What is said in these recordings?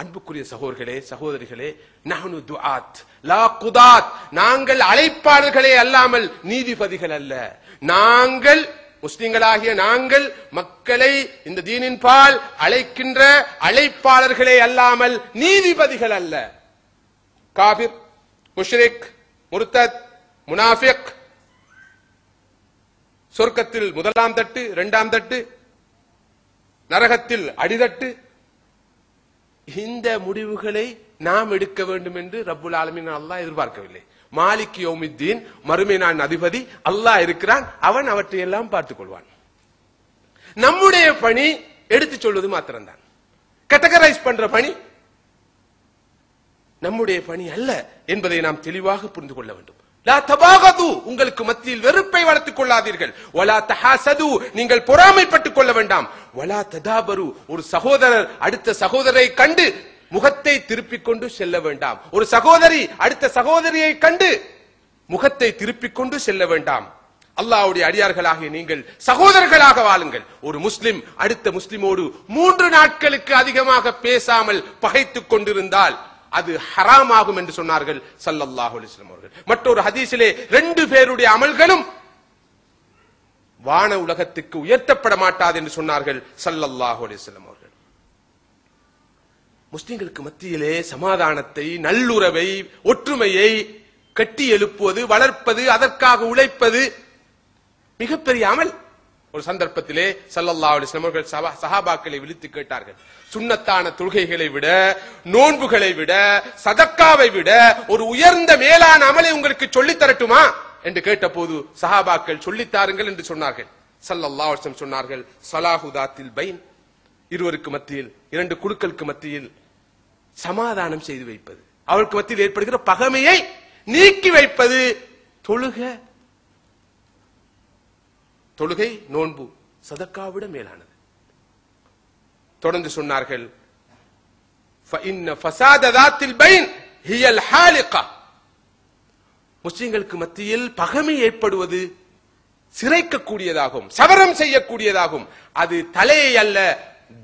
அன்புக்குரிய சகோதர்களே சகோதரிகளே நஹ்னு துஆத் லா குதாத். நாங்கள் அழைப்பாளர்களே அல்லாமல் நீதிபதிகள் அல்ல. நாங்கள் முஸ்லிம்களாகிய நாங்கள் மக்களை இந்த தீனின் பால் அழைக்கின்ற அழைப்பாளர்களே அல்லாமல் நீதிபதிகள் அல்ல. காபிர் முஷ்ரிக் முர்தத் முனாஃபிக். சொர்க்கத்தில் முதலாம் தட்டு இரண்டாம் தட்டு. நரகத்தில் அடிதட்டு. இந்த முடிவுகளை நாம் எடுக்க வேண்டும் என்று ரப்புல் ஆலமின் அல்லாஹ் எதிர்பார்க்கவில்லை. மாலிக் யோமித்தீன் மறுமை நான் அதிபதி அல்லாஹ் இருக்கிறான் அவன் அவற்றை எல்லாம் பார்த்துக் கொள்வான் நம்முடைய பணி எடுத்துச் சொல்வது மாத்திரம்தான். கேட்டகரைஸ் பண்ற பணி நம்முடைய பணி அல்ல என்பதை நாம் தெளிவாக புரிந்து கொள்ள வேண்டும். உங்களுக்கு மத்தியில் வெறுப்பை வளர்த்துக் கொள்ளாதீர்கள். வலா தஹாசது நீங்கள் பொறாமைப்பட்டுக் கொள்ள வேண்டாம். ததாபரு ஒரு சகோதரர் அடுத்த சகோதரரை கண்டு முகத்தை திருப்பிக் கொண்டு செல்ல வேண்டாம். ஒரு சகோதரி அடுத்த சகோதரியை கண்டு முகத்தை திருப்பிக் கொண்டு செல்ல வேண்டாம். அல்லாஹ்வுடைய அடியார்களாகிய நீங்கள் சகோதரர்களாக வாழுங்கள். ஒரு முஸ்லிம் அடுத்த முஸ்லிமோடு மூன்று நாட்களுக்கு அதிகமாக பேசாமல் பகைத்துக் கொண்டிருந்தால் அது ஹராமாகும் என்று சொன்னார்கள் சல்லல்லாஹு அலிஸ்லாம் அவர்கள். மற்றொரு ஹதீஸிலே ரெண்டு பேருடைய அமல்களும் வான உலகத்துக்கு உயர்த்தப்பட மாட்டாது என்று சொன்னார்கள் சல்லல்லாஹு அலிஸ்லாம் அவர்கள். முஸ்லிம்களுக்கு மத்தியிலே சமாதானத்தை நல்லுறவை ஒற்றுமையை கட்டி எழுப்புவது வளர்ப்பது அதற்காக உழைப்பது மிகப்பெரிய அமல். ஒரு சந்தர்ப்பத்திலே சல்லல்லா அலைஹி அவர்கள் சஹாபாக்களை விழித்து கேட்டார்கள். சுன்னத்தான தொழுகைகளை விட நோன்புகளை விட சதக்காவை விட ஒரு உயர்ந்த மேலான அமலை உங்களுக்கு சொல்லித் தரட்டுமா? என்று கேட்டபோது சஹாபாக்கள் சொல்லித் தாருங்கள் என்று சொன்னார்கள். சல்லல்லா அலைஹி சொன்னார்கள் சலாஹுதாத்தில் பைன். இருவருக்கு மத்தியில் இரண்டு குழுக்களுக்கு மத்தியில் சமாதானம் செய்து வைப்பது. அவருக்கு மத்தியில் ஏற்படுகிற பகைமையை நீக்கி வைப்பது தொழுக தொழுகை நோன்பு சதக்காவிட மேலானது. தொடர்ந்து சொன்னார்கள் முஸ்லிம்களுக்கு மத்தியில் பகமை ஏற்படுவது சிறைக்கக்கூடியதாகும் சவரம் செய்யக்கூடியதாகும். அது தலையை அல்ல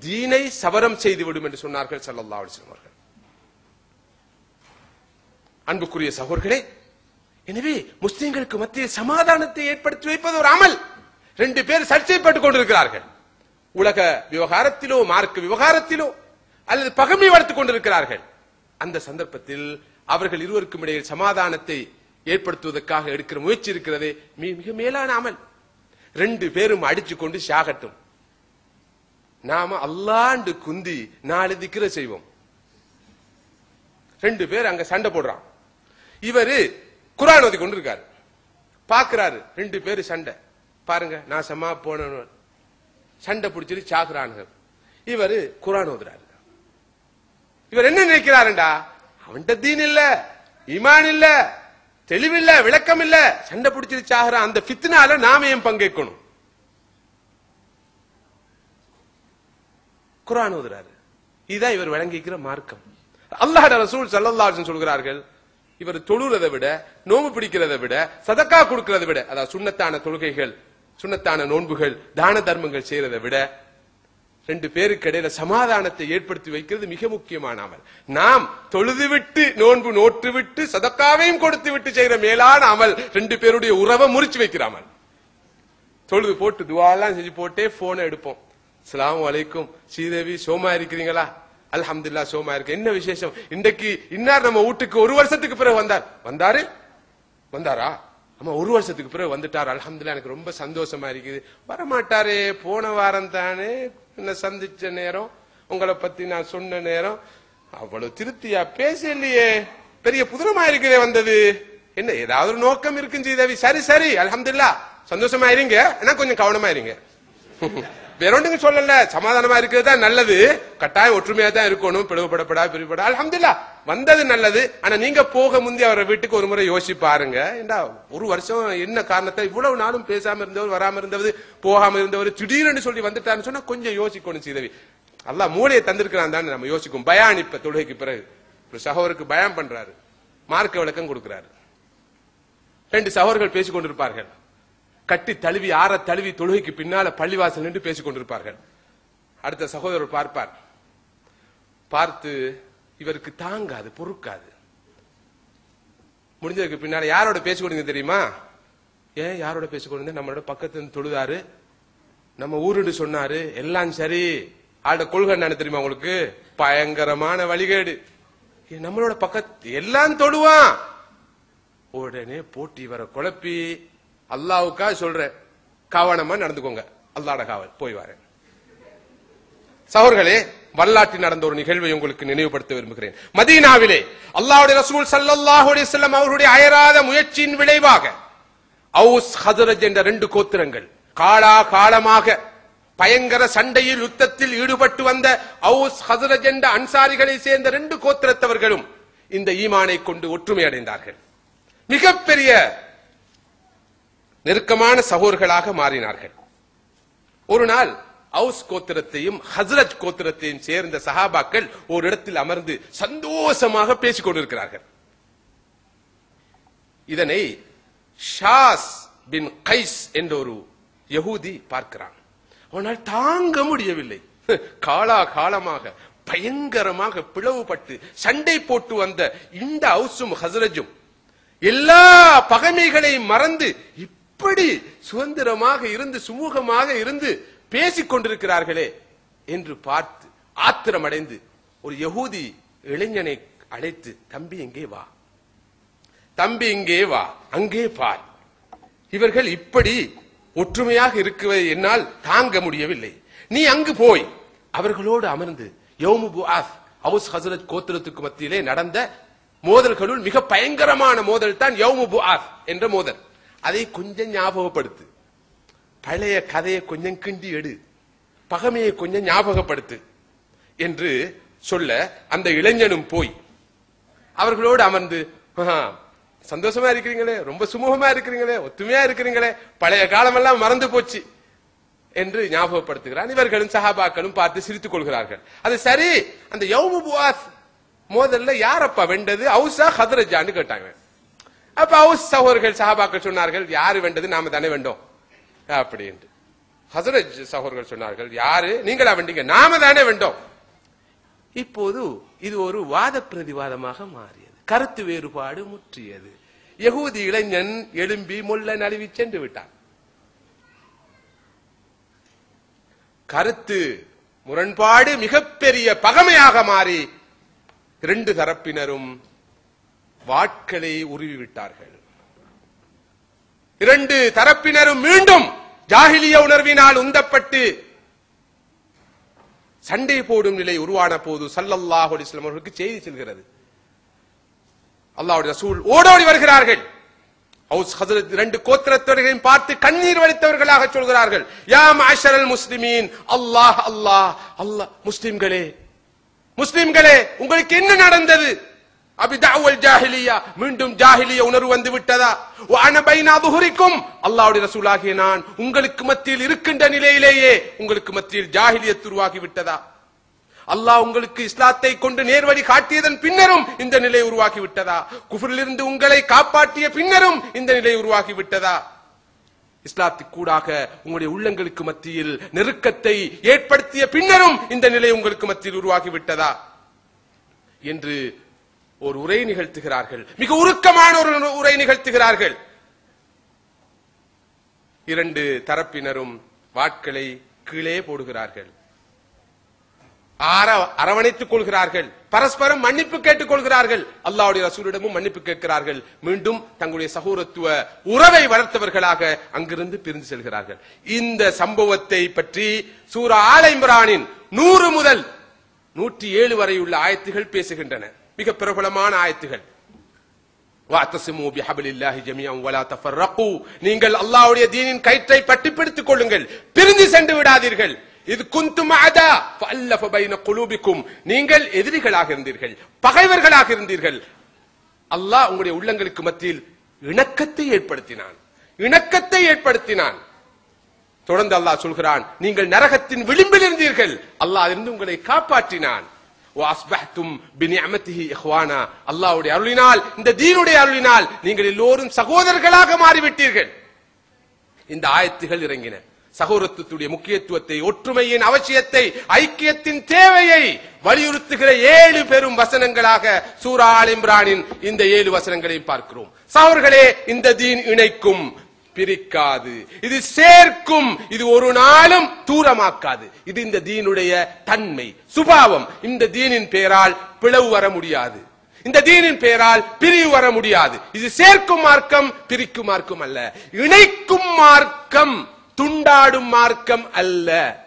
தீனை சவரம் செய்துவிடும் என்று சொன்னார்கள் சல்லல்லா அவர்கள். அன்புக்குரிய சகோர்களே எனவே முஸ்லிம்களுக்கு மத்தியில் சமாதானத்தை ஏற்படுத்தி வைப்பது ஒரு அமல். ரெண்டு பேர் சர்ச்சைப்பட்டுக் கொண்டிருக்கிறார்கள். உலக விவகாரத்திலோ மார்க்க விவகாரத்திலோ அல்லது பகமை வளர்த்துக் கொண்டிருக்கிறார்கள். அந்த சந்தர்ப்பத்தில் அவர்கள் இருவருக்கும் இடையில் சமாதானத்தை ஏற்படுத்துவதற்காக எடுக்கிற முயற்சி இருக்கிறதே மி- மிக மேலான அமல். ரெண்டு பேரும் அடிச்சு கொண்டு சாகட்டும். நாம அல்லாண்டு குந்தி நாலு திக்கிற செய்வோம். ரெண்டு பேர் அங்க சண்டை போடுறான். இவரு குரான் ஓதி கொண்டு இருக்காரு பாக்குறாரு ரெண்டு பேரு சண்டை. பாருங்க நான் சமா போன சண்டை பிடிச்சிட்டு சாக்குறானுங்க இவரு குரான் ஓதுறாரு. இவர் என்ன நினைக்கிறாருண்டா? அவன்கிட்ட தீன் இல்ல இமான் இல்ல தெளிவில்ல விளக்கம் இல்ல. சண்டை பிடிச்சிட்டு சாகுறான் அந்த பித்னால நாம ஏன் பங்கேற்கணும்? குரான் ஓதுறாரு. இதுதான் இவர் வழங்கிக்கிற மார்க்கம். அல்லாஹ் ரசூல் ஸல்லல்லாஹு சொல்கிறார்கள் இவர் தொழுறதை விட நோம்பு பிடிக்கிறதை விட சதக்கா கொடுக்கிறதை விட அதாவது சுண்ணத்தான தொழுகைகள் சுண்ணத்தான நோன்புகள் தான தர்மங்கள் செய்யறதை விட ரெண்டு பேருக்கு இடையில சமாதானத்தை ஏற்படுத்தி வைக்கிறது மிக முக்கியமான அமல். நாம் தொழுது விட்டு நோன்பு நோற்று விட்டு சதக்காவையும் கொடுத்து விட்டு செய்யற மேலான அமல் ரெண்டு பேருடைய உறவை முறிச்சு வைக்கிற அமல். தொழுது போட்டு துவாலாம் செஞ்சு போட்டே போனை எடுப்போம். அஸ்ஸலாமு அலைக்கும். ஸ்ரீதேவி சோமா இருக்கிறீங்களா? அல்ஹம்துல்லா சோமா இருக்கு. என்ன விசேஷம்? இன்றைக்கு இன்னார் நம்ம வீட்டுக்கு ஒரு வருஷத்துக்கு பிறகு வந்தார். வந்தாரு? வந்தாரா? ஆமா ஒரு வருஷத்துக்கு பிறகு வந்துட்டார். அலமதுல எனக்கு ரொம்ப சந்தோஷமா இருக்குது. வரமாட்டாரே போன வாரம் தானே என்ன சந்திச்ச நேரம் உங்களை பத்தி நான் சொன்ன நேரம். அவ்வளவு திருப்தியா பேசலையே. பெரிய புதுரமா இருக்குதே வந்தது. என்ன ஏதாவது ஒரு நோக்கம் இருக்கும் ஸ்ரீதேவி சரி சரி அலமதுல்லா சந்தோஷமா இருங்க. ஆனா கொஞ்சம் கவனமா இருங்க. வேற சொல்லல. சமாதானமா இருக்கிறது தான் நல்லது. கட்டாயம் ஒற்றுமையா தான் இருக்கணும். பிளவுபடப்படா பிரிவுபடா. அலமதுல்லா வந்தது நல்லது. ஆனா நீங்க போக முந்தி அவரை வீட்டுக்கு ஒரு முறை யோசிச்சு பாருங்க. ஏண்டா ஒரு வருஷம் என்ன காரணத்தை இவ்வளவு நாளும் பேசாம இருந்தவர் வராம இருந்தவர் போகாம இருந்தவர் திடீர்னு சொல்லி வந்துட்டாருன்னு சொன்னா கொஞ்சம் யோசிக்கணும் சீதவி. அல்லாஹ் மூளையை தந்திருக்கிறான் தான் நம்ம யோசிக்கும். பயான் இப்ப தொழுகைக்கு பிறகு. ஒரு சகோதருக்கு பயம் பண்றாரு. மார்க்க விளக்கம் கொடுக்கிறாரு. ரெண்டு சகோதரர்கள் பேசிக் கொண்டிருப்பார்கள் கட்டி தழுவி ஆற தழுவி தொழுகைக்கு பின்னால பள்ளிவாசல் நின்று பேசிக் கொண்டிருப்பார்கள். அடுத்த சகோதரர் பார்ப்பார். பார்த்து இவருக்கு தாங்காது பொறுக்காது. முடிஞ்சதுக்கு பின்னால யாரோட பேசிக் தெரியுமா? ஏன் யாரோட பேசிக்கொண்டு நம்மளோட பக்கத்துல தொழுதாரு. நம்ம ஊருடு சொன்னாரு. எல்லாம் சரி. ஆட கொள்கை என்ன தெரியுமா உங்களுக்கு? பயங்கரமான வழிகேடு. ஏ, நம்மளோட பக்கத்து எல்லாம் தொடுவான் உடனே போட்டி வர குழப்பி அல்லாவுக்கா சொல்றேன். கவனமா நடந்துக்கோங்க. அல்லாட காவல். போய் வரேன். சகோர்களே வரலாற்றில் நடந்த ஒரு நிகழ்வை உங்களுக்கு நினைவுபடுத்த விரும்புகிறேன். மதீனாவிலே அல்லாவுடைய ரசூல் ஸல்லல்லாஹு செல்லம் அவருடைய அயராத முயற்சியின் விளைவாக அவுஸ் ஹதரஜ் என்ற ரெண்டு கோத்திரங்கள் காலா காலமாக பயங்கர சண்டையில் யுத்தத்தில் ஈடுபட்டு வந்த அவுஸ் ஹசரஜ் என்ற அன்சாரிகளை சேர்ந்த ரெண்டு கோத்திரத்தவர்களும் இந்த ஈமானை கொண்டு ஒற்றுமை அடைந்தார்கள். மிகப்பெரிய நெருக்கமான சகோதர்களாக மாறினார்கள். ஒரு நாள் அவுஸ் கோத்திரத்தையும் ஹசரத் கோத்திரத்தையும் சேர்ந்த சஹாபாக்கள் ஒரு இடத்தில் அமர்ந்து சந்தோஷமாக பேசிக் கொண்டிருக்கிறார்கள். இதனை ஷாஸ் பின் கைஸ் என்ற ஒரு யகூதி பார்க்கிறான். அவனால் தாங்க முடியவில்லை. காலா காலமாக பயங்கரமாக பிளவுபட்டு சண்டை போட்டு வந்த இந்த அவுசும் ஹசரஜும் எல்லா பகைமைகளையும் மறந்து இப்படி சுதந்திரமாக இருந்து சுமூகமாக இருந்து பேசிக் கொண்டிருக்கிறார்களே என்று பார்த்து ஆத்திரமடைந்து ஒரு யகூதி இளைஞனை அழைத்து தம்பி எங்கே வா? தம்பி இங்கே வா. அங்கே பார். இவர்கள் இப்படி ஒற்றுமையாக இருக்குவதை என்னால் தாங்க முடியவில்லை. நீ அங்கு போய். அவர்களோடு அமர்ந்து யௌமு புஆஸ் அவுஸ் ஹசரத் கோத்திரத்துக்கு மத்தியிலே நடந்த மோதல்களுள் மிக பயங்கரமான மோதல் தான் யௌமு புஆஸ் என்ற மோதல். அதை கொஞ்சம் ஞாபகப்படுத்து. பழைய கதையை கொஞ்சம் கிண்டி எடு. பகமையை கொஞ்சம் ஞாபகப்படுத்து என்று சொல்ல அந்த இளைஞனும் போய் அவர்களோடு அமர்ந்து சந்தோஷமா இருக்கிறீங்களே ரொம்ப சுமூகமா இருக்கிறீங்களே ஒத்துமையா இருக்கிறீங்களே பழைய காலமெல்லாம் மறந்து போச்சு என்று ஞாபகப்படுத்துகிறான். இவர்களும் சஹாபாக்களும் பார்த்து சிரித்துக் கொள்கிறார்கள். அது சரி அந்த யௌமு புவாஸ் மோதல்ல யாரப்பா வெண்டது அவுசா ஹதரஜான்னு கேட்டாங்க. அப்ப அவுஸ் சகோதரர்கள் சஹாபாக்கள் சொன்னார்கள் யாரு வேண்டது நாம தானே வேண்டும் அப்படி என்று ஹசரத் சகோதரர்கள் சொன்னார்கள் யாரு? நீங்களா வெண்டீங்க நாம தானே வேண்டும் இப்போது இது ஒரு வாத பிரதிவாதமாக மாறியது. கருத்து வேறுபாடு முற்றியது. யகூதி இளைஞன் எழும்பி முல்ல நழுவி சென்று விட்டான். கருத்து முரண்பாடு மிகப்பெரிய பகமையாக மாறி இரண்டு தரப்பினரும் வாட்களை உருவி விட்டார்கள் இரண்டு தரப்பினரும் மீண்டும் ஜாகிலிய உணர்வினால் உந்தப்பட்டு சண்டை போடும் நிலை உருவான போது சல்லல்லாஹ் அலிஸ்லாம் அவர்களுக்கு செய்தி செல்கிறது. அல்லாவுடைய ரசூல் ஓடோடி வருகிறார்கள். ஹவுஸ் ஹசரத் இரண்டு கோத்திரத்தவர்களையும் பார்த்து கண்ணீர் வலித்தவர்களாக சொல்கிறார்கள். யா மாஷரல் முஸ்லிமீன் அல்லாஹ் அல்லாஹ் அல்லாஹ் முஸ்லிம்களே முஸ்லிம்களே உங்களுக்கு என்ன நடந்தது? அபிதாவல் ஜாஹிலியா மீண்டும் ஜாஹிலிய உணர்வு வந்து விட்டதா வான பைனா துஹரிக்கும் அல்லாஹ்வுடைய ரசூலாகிய நான் உங்களுக்கு மத்தியில் இருக்கின்ற நிலையிலேயே உங்களுக்கு மத்தியில் ஜாஹிலியத் உருவாகி விட்டதா அல்லாஹ் உங்களுக்கு இஸ்லாத்தை கொண்டு நேர்வழி காட்டியதன் பின்னரும் இந்த நிலை உருவாகி விட்டதா குஃபரிலிருந்து உங்களை காப்பாற்றிய பின்னரும் இந்த நிலை உருவாகி விட்டதா இஸ்லாத்துக்கு கூடாக உங்களுடைய உள்ளங்களுக்கு மத்தியில் நெருக்கத்தை ஏற்படுத்திய பின்னரும் இந்த நிலை உங்களுக்கு மத்தியில் உருவாகி விட்டதா என்று ஒரு உரை நிகழ்த்துகிறார்கள். மிக உருக்கமான ஒரு உரை நிகழ்த்துகிறார்கள். இரண்டு தரப்பினரும் வாட்களை கீழே போடுகிறார்கள். அரவணைத்துக் கொள்கிறார்கள். பரஸ்பரம் மன்னிப்பு கேட்டுக் கொள்கிறார்கள். அல்லாவுடைய ரசூலிடமும் மன்னிப்பு கேட்கிறார்கள். மீண்டும் தங்களுடைய சகோதரத்துவ உறவை வளர்த்தவர்களாக அங்கிருந்து பிரிந்து செல்கிறார்கள். இந்த சம்பவத்தை பற்றி சூரா ஆலை இம்ரானின் நூறு முதல் நூற்றி ஏழு வரை உள்ள ஆயத்துகள் பேசுகின்றன. மிக பிரபலமான ஆயத்துகள். வாத்தசிமு பிஹபிலில்லாஹி ஜமியன் வலா தஃபர்ரகு. நீங்கள் அல்லாஹ்வுடைய தீனின் கயிற்றை பற்றி பிடித்துக் கொள்ளுங்கள். பிரிந்து சென்று விடாதீர்கள். இது குந்தும் அதா ஃபல்லஃப பைன குலூபிக்கும். நீங்கள் எதிரிகளாக இருந்தீர்கள். பகைவர்களாக இருந்தீர்கள். அல்லாஹ் உங்களுடைய உள்ளங்களுக்கு மத்தியில் இணக்கத்தை ஏற்படுத்தினான். இணக்கத்தை ஏற்படுத்தினான். தொடர்ந்து அல்லாஹ் சொல்கிறான் நீங்கள் நரகத்தின் விளிம்பில் இருந்தீர்கள். அல்லாஹ் இருந்து உங்களை காப்பாற்றினான். வாஸ்பஹ்தும் பினியமத்திஹி இஹ்வானா அல்லாஹ்வுடைய அருளினால் இந்த தீனுடைய அருளினால் நீங்கள் எல்லோரும் சகோதரர்களாக மாறிவிட்டீர்கள். இந்த ஆயத்துகள் இறங்கின. சகோதரத்துடைய முக்கியத்துவத்தை ஒற்றுமையின் அவசியத்தை ஐக்கியத்தின் தேவையை வலியுறுத்துகிற ஏழு பெரும் வசனங்களாக சூரா இம்ரானின் இந்த ஏழு வசனங்களையும் பார்க்கிறோம். சகோர்களே இந்த தீன் இணைக்கும் பிரிக்காது. இது சேர்க்கும். இது ஒரு நாளும் தூரமாக்காது. இது இந்த தீனுடைய தன்மை சுபாவம். இந்த தீனின் பெயரால் பிளவு வர முடியாது. இந்த தீனின் பெயரால் பிரிவு வர முடியாது. இது சேர்க்கும் மார்க்கம் பிரிக்கும் மார்க்கம் அல்ல. இணைக்கும் மார்க்கம் துண்டாடும் மார்க்கம் அல்ல.